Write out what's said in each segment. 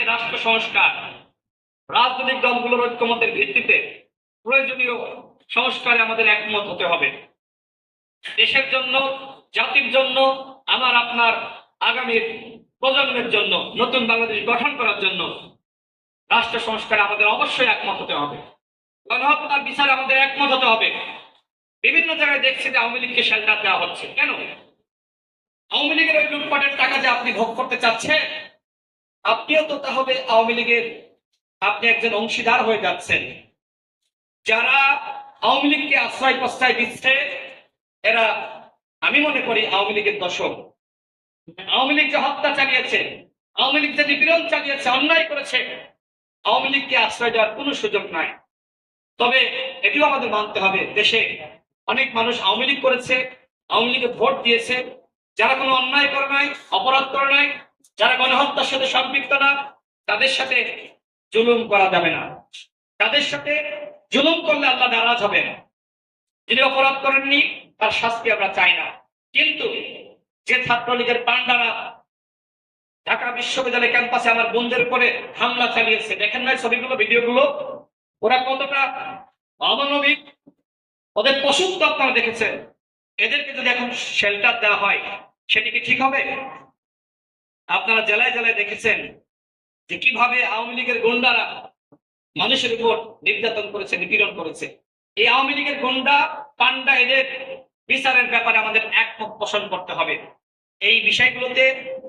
রাষ্ট্র সংস্কার রাজনৈতিক দলগুলোর ঐক্যমতের ভিত্তিতে প্রয়োজনীয় সংস্কারে আমাদের একমত হতে হবে। দেশের জন্য, জাতির জন্য, আমার, আপনার আগামীর প্রজন্মের জন্য, নতুন বাংলাদেশ গঠন করার জন্য রাষ্ট্র সংস্কারে আমাদের অবশ্যই একমত হতে হবে। গণহত্যার বিচারে আমাদের একমত হতে হবে। বিভিন্ন জায়গায় দেখছি যে আওয়ামী লীগকে শেল্টার দেওয়া হচ্ছে। কেন? আওয়ামী লীগের ওই লুটপাটের টাকা যে আপনি ভোগ করতে চাচ্ছেন আপনিও তো তাহলে আওয়ামী লীগের আপনি একজন অংশীদার হয়ে যাচ্ছেন। যারা আওয়ামী লীগকে আশ্রয় প্রশ্রয় দিচ্ছে, এরা আমি মনে করি আওয়ামী লীগের দশক আওয়ামী লীগ যে হত্যা চালিয়েছে, আওয়ামী লীগ যে নিপীড়ন চালিয়েছে, অন্যায় করেছে, আওয়ামী লীগকে আশ্রয় দেওয়ার কোনো সুযোগ নাই। তবে এটিও আমাদের মানতে হবে, দেশে অনেক মানুষ আওয়ামী লীগ করেছে, আওয়ামী লীগে ভোট দিয়েছে। যারা কোনো অন্যায় করে নাই, অপরাধ করে নাই যারা গণহত্যার সাথে সম্পৃক্ত না, তাদের সাথে জুলুম করা যাবে না। তাদের সাথে জুলুম করলে আল্লাহ নারাজ হবেন। যিনি অপরাধ করেননি, তার শাস্তি আমরা চাই না। কিন্তু যে ছাত্রলীগের পান্ডারা ঢাকা বিশ্ববিদ্যালয় ক্যাম্পাসে আমার বন্ধুদের উপরে হামলা চালিয়েছে, দেখেন না ছবিগুলো, ভিডিওগুলো? ওরা কতটা অমানবিক? ওদের পশুত্ব আপনারা দেখেছেন। এদেরকে যদি এখন শেল্টার দেওয়া হয়, সেটি কি ঠিক হবে? আপনারা জেলায় জেলায় দেখেছেন যে কীভাবে আওয়ামী লীগের গুন্ডারা মানুষের উপর নির্যাতন করেছে, নিপীড়ন করেছে। এই আওয়ামী লীগের গুন্ডা, পান্ডা এদের বিচারের ব্যাপারে আমাদের একমত পোষণ করতে হবে। এই বিষয়গুলোতে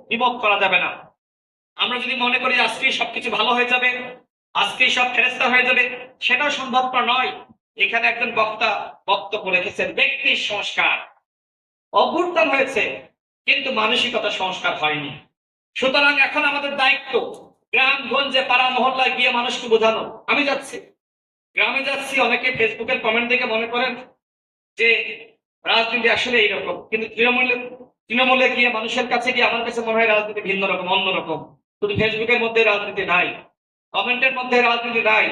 বিমত করা যাবে না। আমরা যদি মনে করি আজকে সবকিছু ভালো হয়ে যাবে আজকে সব ফেরেস্তা হয়ে যাবে, সেটাও সম্ভবপর নয়। এখানে একজন বক্তা বক্তব্য রেখেছেন, ব্যক্তির সংস্কার। অভ্যুত্থান হয়েছে, কিন্তু মানসিকতা সংস্কার হয়নি। সুতরাং এখন আমাদের দায়িত্ব গ্রামগঞ্জে পাড়া মহল্লায় গিয়ে মানুষকে বোঝানো। আমি যাচ্ছি। গ্রামে যাচ্ছি, অনেকে ফেসবুকের কমেন্ট দেখে মনে করেন যে রাজনীতি আসলে এইরকম। কিন্তু তৃণমূলে তৃণমূলে গিয়ে মানুষের কাছে গিয়ে আমার কাছে মনে হয় রাজনীতি ভিন্ন রকম অন্যরকম শুধু ফেসবুকের মধ্যে রাজনীতি নাই। কমেন্টের মধ্যে রাজনীতি নাই।